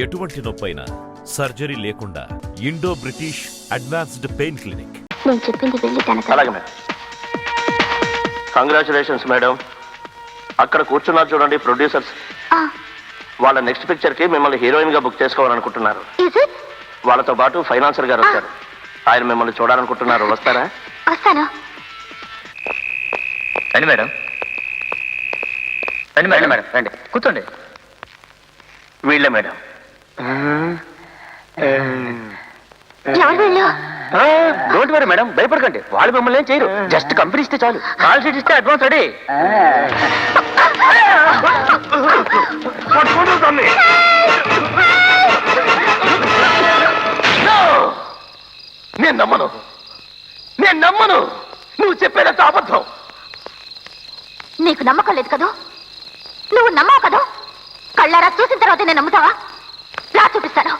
ఎటువంటి నొప్పైనా సర్జరీ లేకుండా Indo British advanced pain clinic. నేను చెప్పింది వెళ్ళి తన అలాగే మేడం కంగ్రాచులేషన్స్ మేడం అక్కడ కూర్చున్నారు చూడండి ప్రొడ్యూసర్స్ వాళ్ళ నెక్స్ట్ పిక్చర్కి మిమ్మల్ని హీరోయిన్గా బుక్ చేసుకోవాలనుకుంటున్నారు. ఇజ్ ఇట్ వాళ్ళతో పాటు ఫైనాన్సర్ గారు వచ్చారు. ఆయన మిమ్మల్ని చూడాలనుకుంటున్నారు. వస్తారా? వస్తాను. రండి మేడం రండి మేడం మేడం రండి. కూర్చోండి. వీళ్ళే మేడం ఎవరు వెళ్ళు వరీ మేడం భయపడకండి. వాళ్ళు మిమ్మల్ని ఏం చేయరు. జస్ట్ కంపెనీ ఇస్తే చాలు. కాల్ షీట్ ఇస్తే అడ్వాన్స్ రెడీ. నేను నమ్మను. నేను నమ్మను. నువ్వు చెప్పేదంత అబద్ధం. నీకు నమ్మకం లేదు కదూ? నువ్వు నమ్మవు కదూ? కళ్ళారా చూసిన తర్వాత నేను నమ్ముతావా? రా చూపిస్తాను.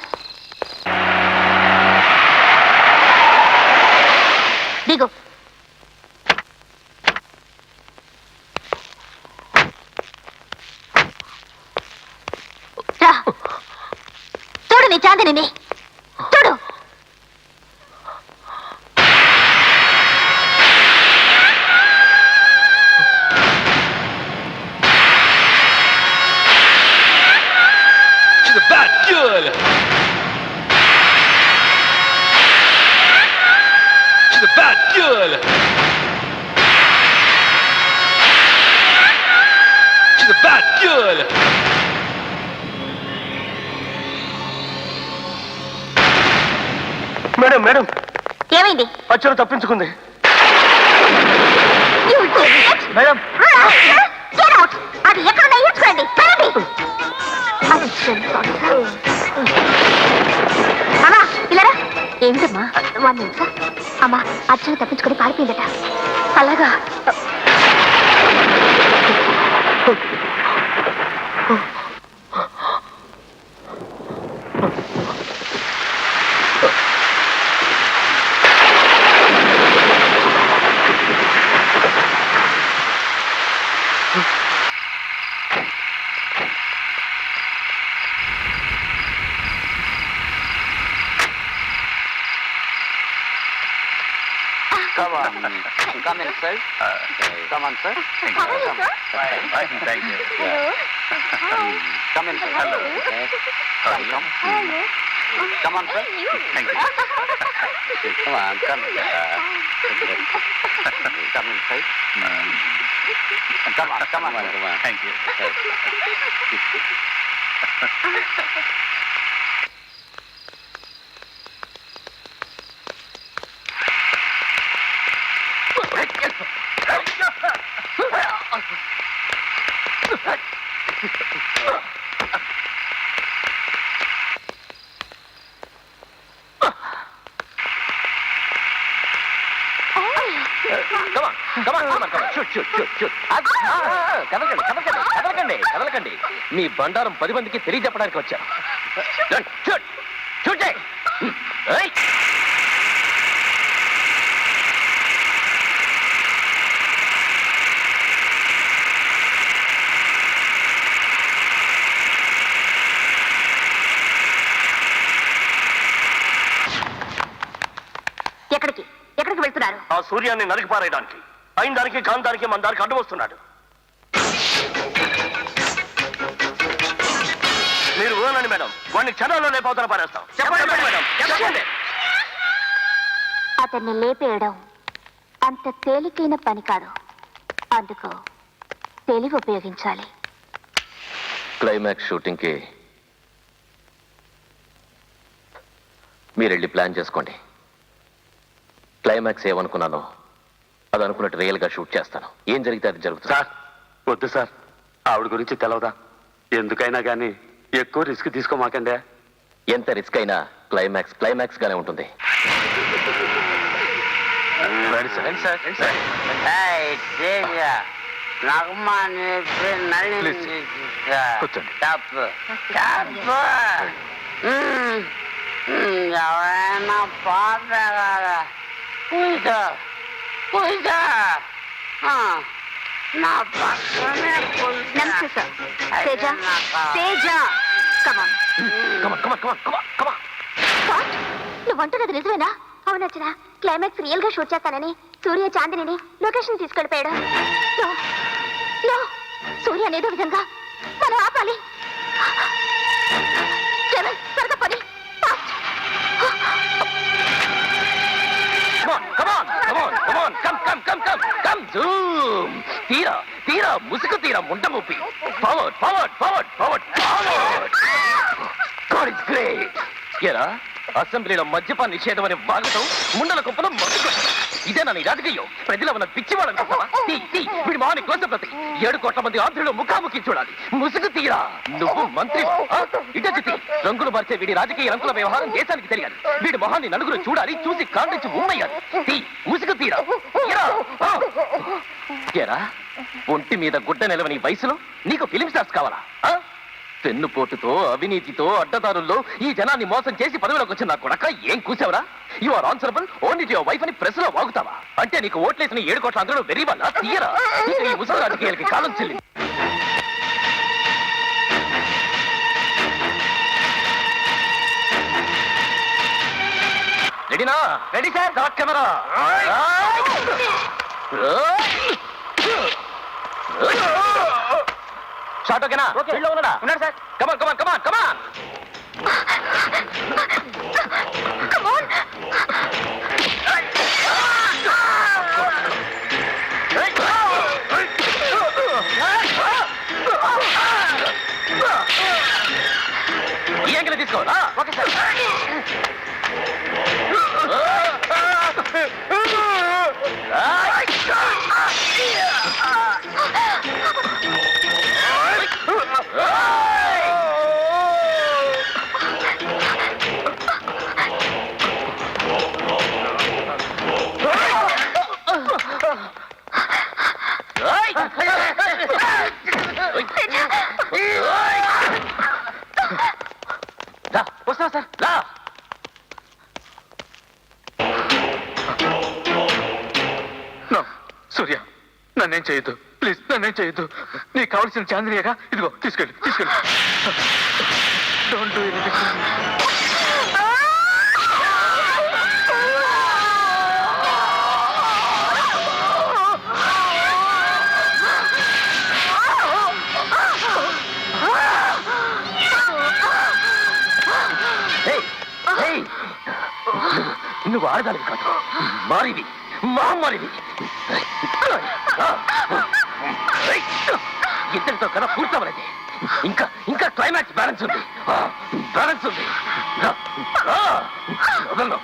She's a bad girl. She's a bad girl. Madam madam. ఏమైంది? అచ్చును తప్పించుకుంది! మేడం. Get out! అది ఎక్కడున్నా ఈడ్చుకోండి పదండి అమ్మా ఇలారా ఏమిటమ్మా? వన్ నిమిషం అమ్మా అర్చన తప్పించుకొని పారిపోయిందట. అలాగా. Come on. Come in, sir. Come on, sir. How are you, sir? Fine, thank you. Come in, sir. Hello. Come, come. Come on, sir. Thank you. Come on, come. Uh, come in, sir. Come on, come on. Come on. Thank you. మీ బండారం పది మందికి తెలియజెప్పడానికి వచ్చాను. చూడే ఎక్కడికి? ఎక్కడికి వెళ్తున్నారు? ఆ సూర్యాన్ని నరికి పారేయడానికి. అయిన దానికి కాని దానికి మన దానికి అడ్డు వస్తున్నాడు. మీరు ఊనండి మేడం. వాడిని క్షణాల్లో లేకపోతున్న పారేస్తాం. చెప్పండి మేడం. చెప్పండి. అతన్ని లేపేయడం అంత తేలికైన పని కాదు. అందుకు తెలివి ఉపయోగించాలి. క్లైమాక్స్ షూటింగ్కి మీరు వెళ్ళి ప్లాన్ చేసుకోండి. క్లైమాక్స్ ఏమనుకున్నానో అది అనుకున్నట్టు రియల్గా షూట్ చేస్తాను. ఏం జరిగితే అది జరుగుతుంది? సార్ వద్దు సార్. ఆవిడ గురించి తెలవదా? ఎందుకైనా కానీ ఎక్కువ రిస్క్ తీసుకోమాకండే. ఎంత రిస్క్ అయినా క్లైమాక్స్ క్లైమాక్స్ గానే ఉంటుంది. కూర్చోండి. తప్పు తప్పు ఎవరైనా పాత కదా కూర్చో ఆ, నా పక్కనే నమస్తే sir. Teja. Teja. Come on fast నువ్వు అంటున్నది నిజమేనా? అవునచ్చరా క్లైమాక్స్ రియల్గా షూట్ చేస్తానని సూర్య చాందిని లొకేషన్ తీసుకెళ్ళిపోయాడు. నో, నో, సూర్య అనేదో విధంగా మనం ఆపాలి. తీరా తీరా ముసుగు తీరా ముంట ముప్పి forward forward forward forward forward God is great ఎరా అసెంబ్లీలో మద్యపాన నిషేధం అనే వాగటం ముండల కుప్పలో ఇదే నన్ను రాజకీయం? ప్రజలు ఉన్న పిచ్చి వాళ్ళనుకుంటావా కోసప్రతి ఏడు కోట్ల మంది ఆంధ్రులు ముఖాముఖి చూడాలి. ముసుగు తీరా. నువ్వు మంత్రి ఇటొచ్చి రంగులు మార్చే వీడి రాజకీయ రంగుల వ్యవహారం దేశానికి తెలియాలి. వీడి మొహాన్ని నలుగురు చూడాలి చూసి కాండించి ఉమ్మయ్యాలి. తీ ముసుగు తీరా. ఎరా ఒంటి మీద గుడ్డ నిలవని వయసులో నీకు ఫిలిం స్టార్స్ కావాలా? పెన్నుపోటుతో అవినీతితో అడ్డదారుల్లో ఈ జనాన్ని మోసం చేసి పదవిలోకి వచ్చిన నా కొడక ఏం కూసావరా? You are answerable only your wife అని ప్రెస్లో వాగుతావా? అంటే నీకు ఓట్లేసిన ఏడు కోట్ల అందరూ వెరీ వల్ల తీయరా? ఇక ఈ ముసలి రాజకీయాలకి కాలం చెల్లి రెడీనా? Ready sir. Dot camera. Shot ఓకేనా ఫీల్డ్లో ఉన్నాడా? ఉన్నాడు sir come on come on come on come on ఈ యాంగిల్ తీసుకోవాలా ఓకే సార్ రా వస్తా సార్ రా సూర్య నన్నేం చేయొద్దు. ప్లీజ్ నన్నేం చేయొద్దు. నీకు కావాల్సిన చాంద్రియగా ఇదిగో తీసుకెళ్ళి తీసుకెళ్ళి. డోంట్ డూ ఎనీథింగ్ నువ్వు ఆడదానికి కాదు. మారివి మహమ్మారివి ఇద్దరితో కథ పూర్తవలేదు. ఇంకా ఇంకా క్లైమాక్స్ బ్యాలెన్స్ ఉంది. బ్యాలెన్స్ ఉంది. వదలను.